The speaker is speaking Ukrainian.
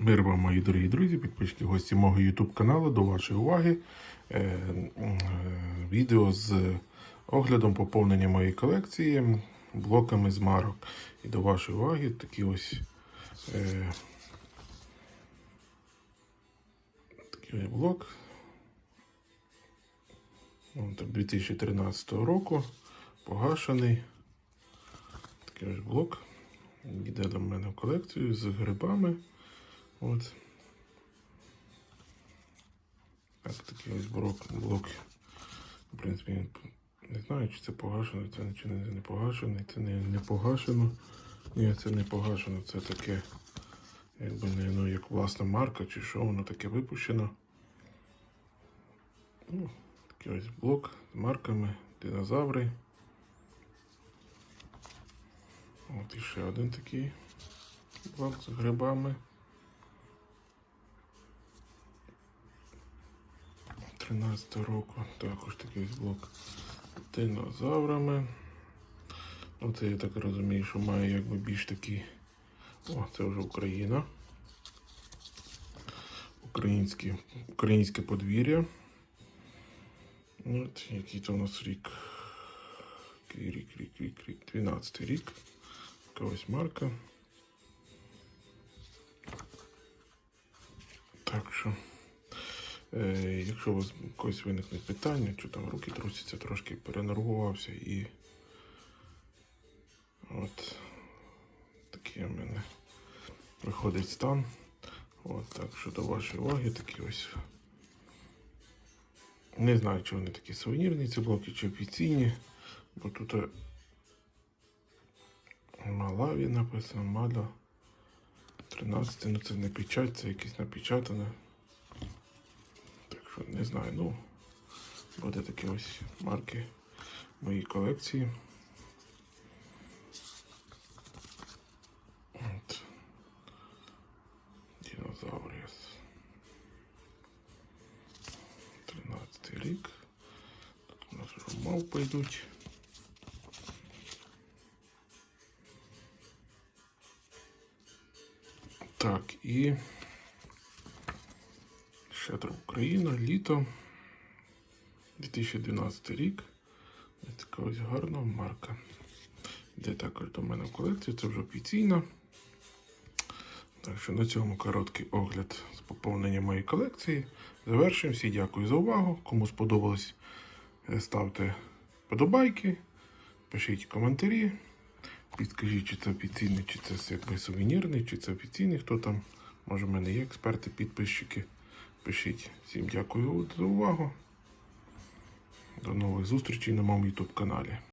Мир вам, мої дорогі друзі, підписчики, гості мого YouTube каналу. До вашої уваги е, е, відео з оглядом поповнення моєї колекції блоками з марок. І до вашої уваги такі ось е, такий ось блок. От, 2013 року погашений. Такий ось блок. Йде до мене в колекцію з грибами. От. Так, такий ось блок. блок. В принципі, він, не знаю, чи це погашено, це чи не, не погашений, це не, не погашено. Ні, це не погашено, це таке, якби не ну, як власна марка, чи що, воно таке випущено. Ну, такий ось блок з марками, динозаври. От і ще один такий блок з грибами. 13 року. Також такий блок динозаврами. Ну, це я так розумію, що має якби більш такі. О, це вже Україна. Українське, українське подвір'я. От, який то у нас рік. Який рік, рік, рік, рік. 12 рік. Така ось марка. Так що. Е, якщо у вас якось виникне питання, що там руки трусяться, трошки перенервувався і от такий у мене виходить стан. От так що до вашої уваги такі ось. Не знаю, чи вони такі сувенірні ці блоки, чи офіційні, бо тут е, Малаві написано, Маля 13, ну це не печать, це якесь напечатане. Не знаю, ну буде такі ось марки моїй колекції. От. Динозавріс. 13 рік. Тут у нас вже мавпи йдуть. Так, і Щедра Україна, літо 2012 рік. Ось така ось гарна марка. Йде також до мене в колекцію, це вже офіційна. Так що на цьому короткий огляд з поповнення моєї колекції. Завершуємо. Всі дякую за увагу. Кому сподобалось, е, ставте подобайки, пишіть коментарі. Підскажіть, чи це офіційний, чи це якби сувенірний, чи це офіційний, хто там. Може, в мене є експерти, підписчики. Пишіть. Всім дякую за увагу. До нових зустрічей на моєму YouTube каналі.